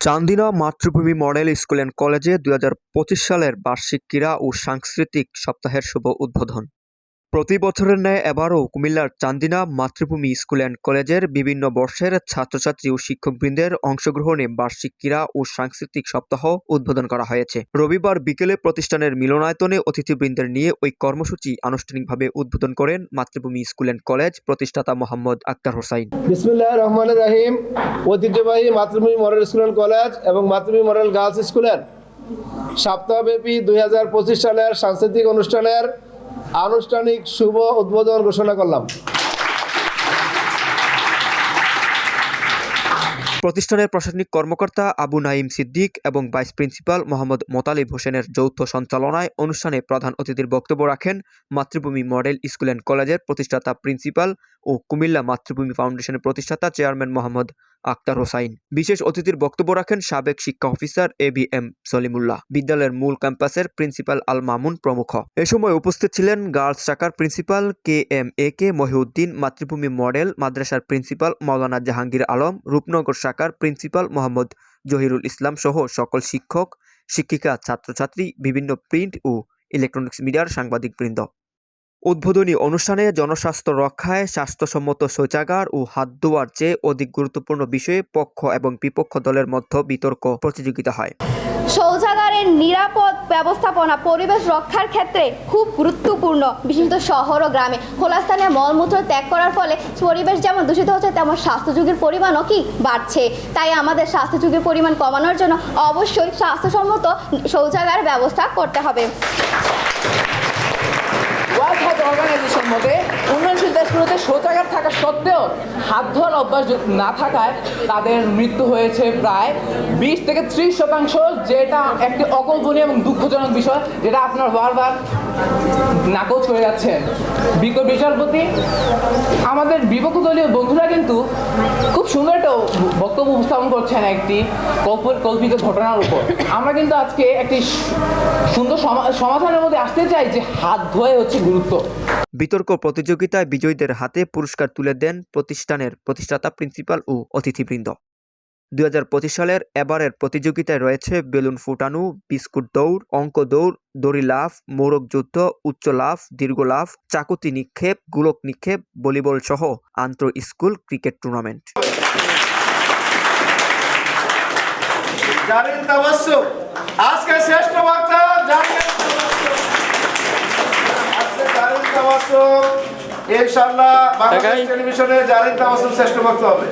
চান্দিনা মাতৃভূমি model school and কলেজে দু হাজার পঁচিশ সালের বার্ষিক ক্রীড়া ও সাংস্কৃতিক সপ্তাহের শুভ উদ্বোধন। প্রতি বছরের ন্যায় এবারও কুমিল্লার চান্দিনা মাতৃভূমি স্কুল অ্যান্ড কলেজের বিভিন্ন বর্ষের ছাত্রছাত্রী ও শিক্ষকবৃন্দের অংশগ্রহণে বার্ষিক ক্রীড়া ও সাংস্কৃতিক সপ্তাহ উদ্বোধন করা হয়েছে। রবিবার বিকেলে প্রতিষ্ঠানের মিলনায়তনে অতিথিবৃন্দের নিয়ে ওই কর্মসূচি আনুষ্ঠানিকভাবে উদ্বোধন করেন মাতৃভূমি স্কুল অ্যান্ড কলেজ প্রতিষ্ঠাতা মোহাম্মদ আক্তার হোসাইন। বিসমুল্লাহ রহমান রাহিম। ঐতিহ্যবাহী মাতৃভূমি মডেল স্কুল অ্যান্ড কলেজ এবং মাতৃভূমি মডেল গার্লস স্কুলের সপ্তাহব্যাপী দুই হাজার পঁচিশ সালের সাংস্কৃতিক অনুষ্ঠানের আনুষ্ঠানিক শুভ উদ্বোধন ঘোষণা করলাম। প্রতিষ্ঠানের প্রশাসনিক কর্মকর্তা আবু নাইম সিদ্দিক এবং ভাইস প্রিন্সিপাল মোহাম্মদ মোতালিব হোসেনের যৌথ সঞ্চালনায় অনুষ্ঠানে প্রধান অতিথির বক্তব্য রাখেন মাতৃভূমি মডেল স্কুল অ্যান্ড কলেজের প্রতিষ্ঠাতা প্রিন্সিপাল ও কুমিল্লা মাতৃভূমি ফাউন্ডেশনের প্রতিষ্ঠাতা চেয়ারম্যান মোহাম্মদ আক্তার হোসাইন। বিশেষ অতিথির বক্তব্য রাখেন সাবেক শিক্ষা officer A B M Salimullah, বিদ্যালয়ের মূল ক্যাম্পাসের প্রিন্সিপাল আল মামুন প্রমুখ। এ সময় উপস্থিত ছিলেন গার্লস শাখার principal K M A K Mohiuddin, Matribhumi model মাদ্রাসার প্রিন্সিপাল মাওলানা জাহাঙ্গীর আলম, রূপনগর শাখার প্রিন্সিপাল মোহাম্মদ জহিরুল ইসলাম সহ সকল শিক্ষক, শিক্ষিকা, ছাত্রছাত্রী, বিভিন্ন প্রিন্ট ও ইলেকট্রনিক্স মিডিয়ার সাংবাদিক সাংবাদিকবৃন্দ। উদ্বোধনী অনুষ্ঠানে জনস্বাস্থ্য রক্ষায়, স্বাস্থ্যসম্মত শৌচাগার ও হাত ধোয়ার চেয়ে অধিক গুরুত্বপূর্ণ বিষয়ে পক্ষ এবং বিপক্ষ দলের মধ্যে বিতর্ক প্রতিযোগিতা হয়। শৌচাগারের নিরাপদ ব্যবস্থাপনা, পরিবেশ রক্ষার ক্ষেত্রে খুব গুরুত্বপূর্ণ, বিশেষত শহর ও গ্রামে। খোলা স্থানে মলমূত্র ত্যাগ করার ফলে পরিবেশ যেমন দূষিত হচ্ছে, তেমন স্বাস্থ্য ঝুঁকির পরিমাণও কি বাড়ছে। তাই আমাদের স্বাস্থ্য ঝুঁকির পরিমাণ কমানোর জন্য অবশ্যই স্বাস্থ্যসম্মত শৌচাগারের ব্যবস্থা করতে হবে। দেশগুলোতে শৌচাগার থাকা সত্ত্বেও হাত ধোয়ার অভ্যাস না থাকায় তাদের মৃত্যু হয়েছে প্রায় বিশ থেকে ত্রিশ শতাংশ, যেটা একটি অকল্পনীয় এবং দুঃখজনক বিষয়, যেটা আপনার বারবার নাকচ করে যাচ্ছেন বিজ্ঞ বিচারপতি, আমাদের বিপক্ষ দলীয় বন্ধুরা কিন্তু খুব সুন্দর একটা বক্তব্য উপস্থাপন করছেন একটি কল্প- কল্পিত ঘটনার উপর। আমরা কিন্তু আজকে একটি সুন্দর সমা- সমাধানের মধ্যে আসতে চাই যে হাত ধোয়াই হচ্ছে গুরুত্ব। বিতর্ক প্রতিযোগিতায় বিজয়ীদের হাতে পুরস্কার তুলে দেন প্রতিষ্ঠানের প্রতিষ্ঠাতা প্রিন্সিপাল ও অতিথিবৃন্দ। দু দুই সালের এবারের প্রতিযোগিতায় রয়েছে বেলুন ফুটানো, বিস্কুট দৌড়, অঙ্ক দৌড়, দড়ি লাফ, মোরগ যুদ্ধ, উচ্চ লাফ, দীর্ঘ লাফ, চাকুতি নিক্ষেপ, গোলক নিক্ষেপ, ভলিবল সহ আন্তঃ স্কুল ক্রিকেট টুর্নামেন্ট। শ্রেষ্ঠ বক্তা জারিন আজকে জারিন তাবাসসুম ইনশাআল্লাহ বাংলাদেশ টেলিভিশনে জারিন তাওয়াসুল শ্রেষ্ঠ বক্তা হবে।